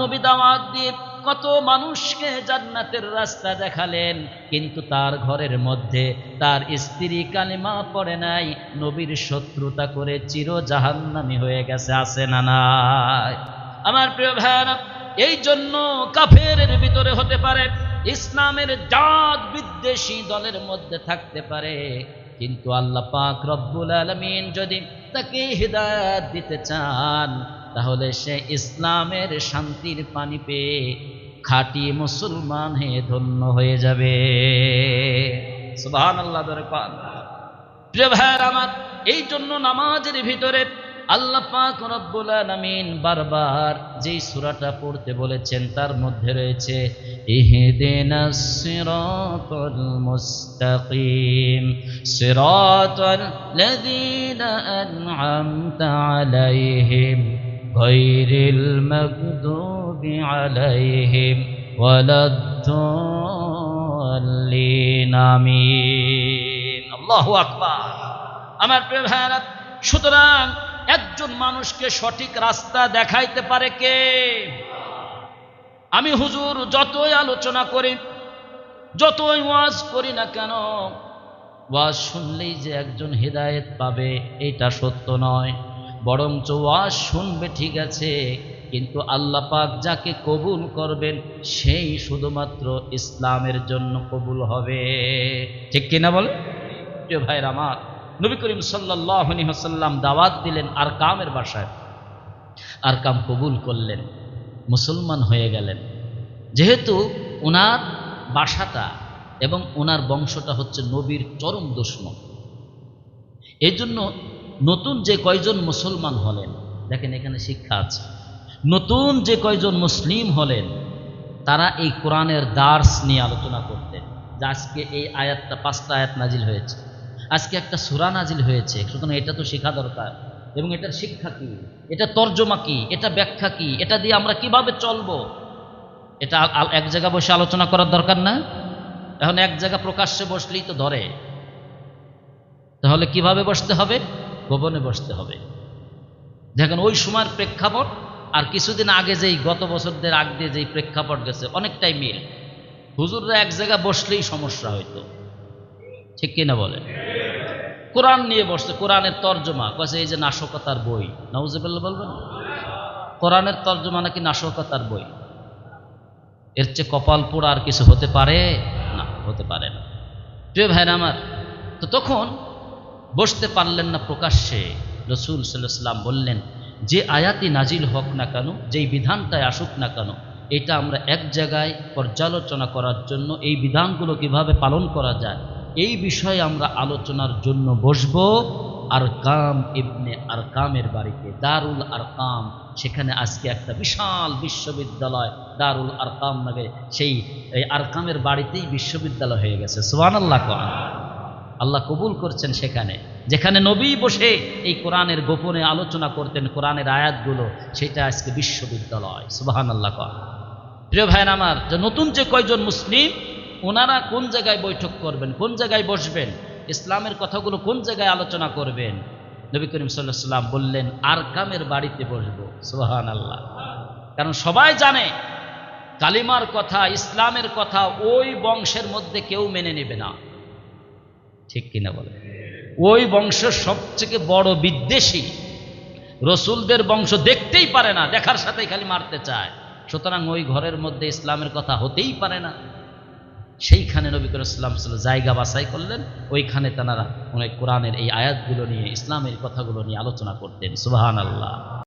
নবী দাওয়াত দিয়ে কত মানুষকে জান্নাতের রাস্তা দেখালেন, কিন্তু তার ঘরের মধ্যে তার স্ত্রী কালিমা পড়ে নাই, নবীর শত্রুতা করে চির জাহান্নামি হয়ে গেছে, আছে না নাই? আমার প্রিয় ভাইরা এই জন্য কাফের ভিতরে হতে পারে, ইসলামের জাত বিদ্বেষী দলের মধ্যে থাকতে পারে, কিন্তু আল্লাহ পাক রব্বুল আলমিন যদি তাকে হৃদায়ত দিতে চান তাহলে সে ইসলামের শান্তির পানি পেয়ে খাঁটি মুসলমান হয়ে ধন্য হয়ে যাবে। এই জন্য নামাজের ভিতরে আল্লাহ আলামিন বারবার যেই সূরাটা পড়তে বলেছেন, তার মধ্যে রয়েছে ইহদিনাস সিরাতাল গায়রিল মাগদুবি আলাইহিম ওয়ালাদ-দাল্লিন আমিন আল্লাহু আকবার। আমার প্রিয় ভাইরা সুতরাং একজন মানুষকে সঠিক রাস্তা দেখাইতে পারে কে? আমি হুজুর যতই আলোচনা করি, যতই ওয়াজ করি না কেন, ওয়াজ শুনলেই যে একজন হেদায়েত পাবে, এটা সত্য নয়। বরঞ্চ ওয়াজ শুনবে ঠিক আছে, কিন্তু আল্লাহ পাক যাকে কবুল করবেন, সেই শুধুমাত্র ইসলামের জন্য কবুল হবে। ঠিক কিনা বলে? প্রিয় ভাইয়ের আমার, নবী করিম সাল্লাম দাওয়াত দিলেন আর কামের বাসায়। আর কাম কবুল করলেন, মুসলমান হয়ে গেলেন। যেহেতু ওনার বাসাটা এবং ওনার বংশটা হচ্ছে নবীর চরম দুশ্মন এই জন্য নতুন যে কয়জন মুসলমান হলেন, দেখেন এখানে শিক্ষা আছে, নতুন যে কয়জন মুসলিম হলেন, তারা এই কোরআনের দার্স নিয়ে আলোচনা করতেন যে আজকে এই আয়াতটা পাঁচটা আয়াত নাজিল হয়েছে, আজকে একটা সুরা নাজিল হয়েছে, সুতরাং এটা তো শেখা দরকার, এবং এটার শিক্ষা কি, এটা তর্জমা কি, এটা ব্যাখ্যা কি, এটা দিয়ে আমরা কীভাবে চলবো? এটা এক জায়গা বসে আলোচনা করার দরকার না? এখন এক জায়গা প্রকাশ্যে বসলেই তো ধরে, তাহলে কীভাবে বসতে হবে? গোপনে বসতে হবে। দেখেন, ওই সময়ের প্রেক্ষাপট, আর কিছুদিন আগে যেই গত বছরদের আগ দিয়ে যেই প্রেক্ষাপট গেছে, অনেকটাই মিল। হুজুররা এক জায়গা বসলেই সমস্যা হইতো। ঠিক কিনা বলে কোরআন নিয়ে বসছে, কোরআনের তর্জমা। কয়েছে এই যে নাশকতার বই। নাউজেবেল্লা বলবেন? কোরআনের তর্জমা নাকি নাশকতার বই? এর চেয়ে কপাল পোড়া আর কিছু হতে পারে? না, হতে পারে না। প্রিয় ভাইরা আমার, তো তখন বসতে পারলেন না প্রকাশ্যে। রসুল সাল্লাম বললেন, যে আয়াতি নাজিল হোক না কেন, যেই বিধানটায় আসুক না কেন, এটা আমরা এক জায়গায় পর্যালোচনা করার জন্য এই বিধানগুলো কীভাবে পালন করা যায়, এই বিষয়ে আমরা আলোচনার জন্য বসব। আর কাম ইবনে আর কামের বাড়িতে, দারুল আর কাম সেখানে আজকে একটা বিশাল বিশ্ববিদ্যালয়, দারুল আর কাম নামে সেই আরকামের বাড়িতেই বিশ্ববিদ্যালয় হয়ে গেছে। সোহান আল্লাহ কোরআন আল্লাহ কবুল করছেন সেখানে। যেখানে নবী বসে এই কোরআনের গোপনে আলোচনা করতেন কোরআনের আয়াতগুলো, সেটা আজকে বিশ্ববিদ্যালয়। সুবাহান আল্লাহ কর প্রিয় ভাইয়ের আমার, যে নতুন যে কয়জন মুসলিম, ওনারা কোন জায়গায় বৈঠক করবেন, কোন জায়গায় বসবেন, ইসলামের কথাগুলো কোন জায়গায় আলোচনা করবেন? নবী করিম সাল্লাহ সাল্লাম বললেন আরকামের বাড়িতে বসবো। সুবাহান আল্লাহ কারণ সবাই জানে, কালিমার কথা, ইসলামের কথা ওই বংশের মধ্যে কেউ মেনে নেবে না। ঠিক কিনা বলে। ওই বংশ সবথেকে বড় বিদ্বেষী রসুলদের বংশ দেখতেই পারে না, দেখার সাথেই খালি মারতে চায়। সুতরাং ওই ঘরের মধ্যে ইসলামের কথা হতেই পারে না। সেইখানে নবী করে ইসলাম জায়গা বাছাই করলেন, ওইখানে তারা অনেক কোরআনের এই আয়াতগুলো নিয়ে, ইসলামের কথাগুলো নিয়ে আলোচনা করতেন। সুবাহান আল্লাহ